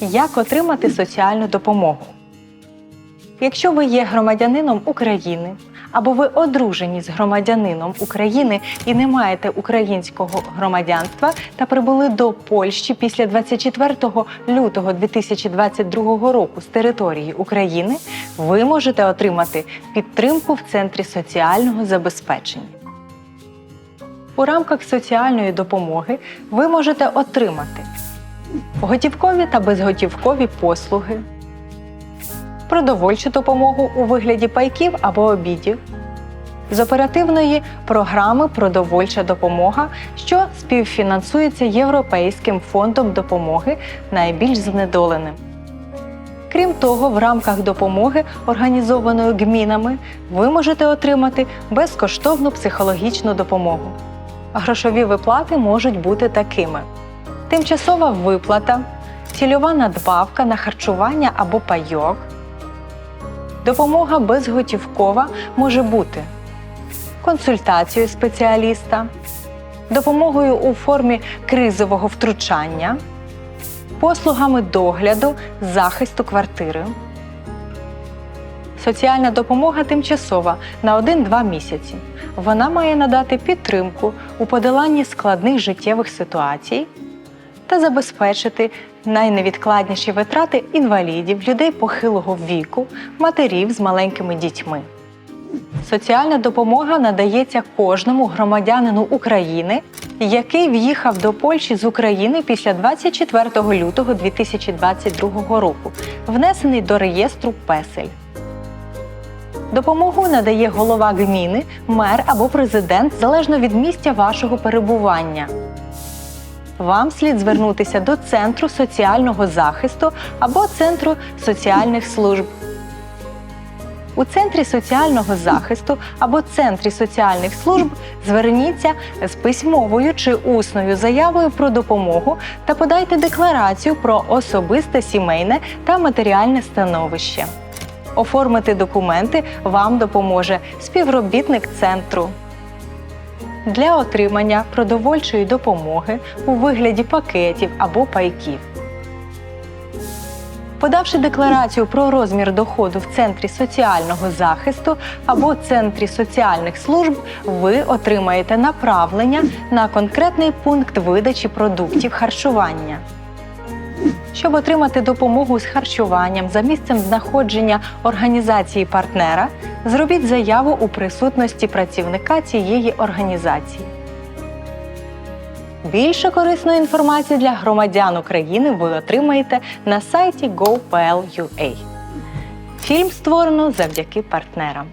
Як отримати соціальну допомогу? Якщо ви є громадянином України або ви одружені з громадянином України і не маєте українського громадянства та прибули до Польщі після 24 лютого 2022 року з території України, ви можете отримати підтримку в центрі соціального забезпечення. У рамках соціальної допомоги ви можете отримати готівкові та безготівкові послуги, продовольчу допомогу у вигляді пайків або обідів, з оперативної програми Продовольча допомога, що співфінансується Європейським фондом допомоги найбільш знедоленим. Крім того, в рамках допомоги, організованої ГМІНами, ви можете отримати безкоштовну психологічну допомогу. Грошові виплати можуть бути такими: тимчасова виплата, цільова надбавка на харчування або пайок. Допомога безготівкова може бути консультацією спеціаліста, допомогою у формі кризового втручання, послугами догляду, захисту квартири. Соціальна допомога тимчасова на 1-2 місяці. Вона має надати підтримку у подоланні складних життєвих ситуацій та забезпечити найневідкладніші витрати інвалідів, людей похилого віку, матерів з маленькими дітьми. Соціальна допомога надається кожному громадянину України, який в'їхав до Польщі з України після 24 лютого 2022 року, внесений до реєстру Песель. Допомогу надає голова гміни, мер або президент залежно від місця вашого перебування. Вам слід звернутися до Центру соціального захисту або Центру соціальних служб. У Центрі соціального захисту або Центрі соціальних служб зверніться з письмовою чи усною заявою про допомогу та подайте декларацію про особисте сімейне та матеріальне становище. Оформити документи вам допоможе співробітник центру. Для отримання продовольчої допомоги у вигляді пакетів або пайків. Подавши декларацію про розмір доходу в Центрі соціального захисту або Центрі соціальних служб, ви отримаєте направлення на конкретний пункт видачі продуктів харчування. Щоб отримати допомогу з харчуванням за місцем знаходження організації партнера, зробіть заяву у присутності працівника цієї організації. Більше корисної інформації для громадян України ви отримаєте на сайті gopl.ua. Фільм створено завдяки партнерам.